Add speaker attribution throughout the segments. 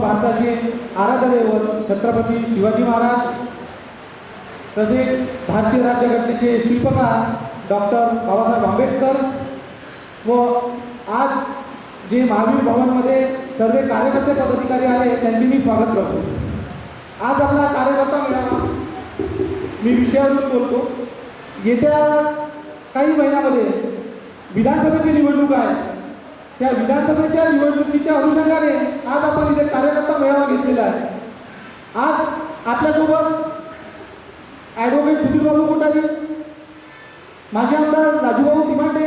Speaker 1: भारताचे आराधदैवत छत्रपती शिवाजी महाराज तसेच भारतीय राज्यघटनेचे शिल्पकार डॉक्टर बाबासाहेब आंबेडकर व आज जे महावीर भवनमध्ये सर्व कार्यकर्ते पदाधिकारी आले त्यांचे मी स्वागत करतो. आज आपला कार्यकर्ता मेळावा मी विषयावरून बोलतो. येत्या काही महिन्यामध्ये विधानसभेची निवडणूक आहे. त्या विधानसभेच्या निवडणुकीच्या अनुषंगाने आज आपण इथे कार्यकर्ता मेळावा घेतलेला आहे आज आपल्यासोबत ॲडव्होकेट सुधीरबाबू कोठारी माझे आमदार राजूभाऊ तिमांडे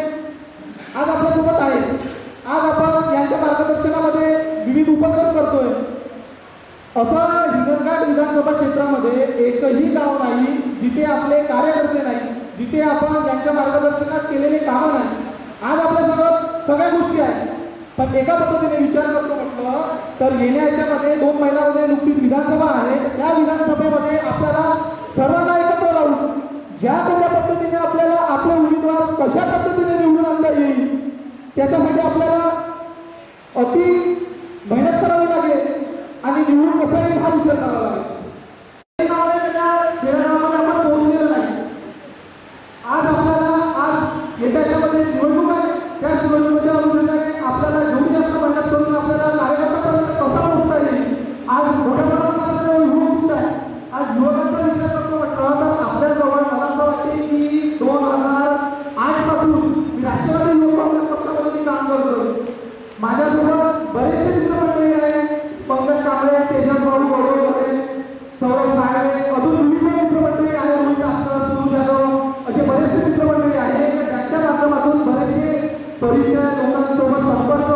Speaker 1: आज आपल्यासोबत आहे आज आपण यांच्या मार्गदर्शनामध्ये विविध उपक्रम करतोय. असं हिंगणघाट विधानसभा क्षेत्रामध्ये एकही गाव नाही जिथे आपले कार्यकर्ते नाही जिथे आपण यांच्या मार्गदर्शनात केलेले कामं नाही. आज आपल्यासोबत सगळ्या गोष्टी पण एका पद्धतीने विचार करतो म्हटलं तर येण्या याच्यामध्ये दोन महिन्यामध्ये नुकतीच विधानसभा आहे. त्या विधानसभेमध्ये आपल्याला सर्वांना एकत्र राहून ज्या सगळ्या पद्धतीने आपल्याला आपले उमेदवार कशा पद्धतीने निवडून आणता येईल त्याच्यासाठी आपल्याला अति मेहनत करावी लागेल आणि निवडून कसं येईल हा विचार करावा लागेल आपण पोहोचलेलं नाही. आज आपल्याला आज येत्या बरेचसे मित्रमंडळी आहे पंकज कांबळे तेजस भाऊ बरोबर सौरभ साहेब अजून विविध मित्रमंडळी आहे रोहित आस्कर सुरू जाधव असे बरेचसे मित्रमंडळी आहे त्यांच्या माध्यमातून बरेचसे परिचय लोकांसोबत संपर्क.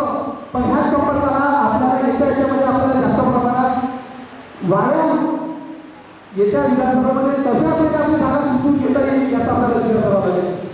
Speaker 1: पण ह्या संपर्काला आपल्याला येत्या याच्यामध्ये आपल्याला जास्त प्रमाणात वाढवून येत्या विधानसभेमध्ये कशा आपल्याला आपली जागा सुचून घेता येईल याचा आपल्याला विचार करावा लागेल.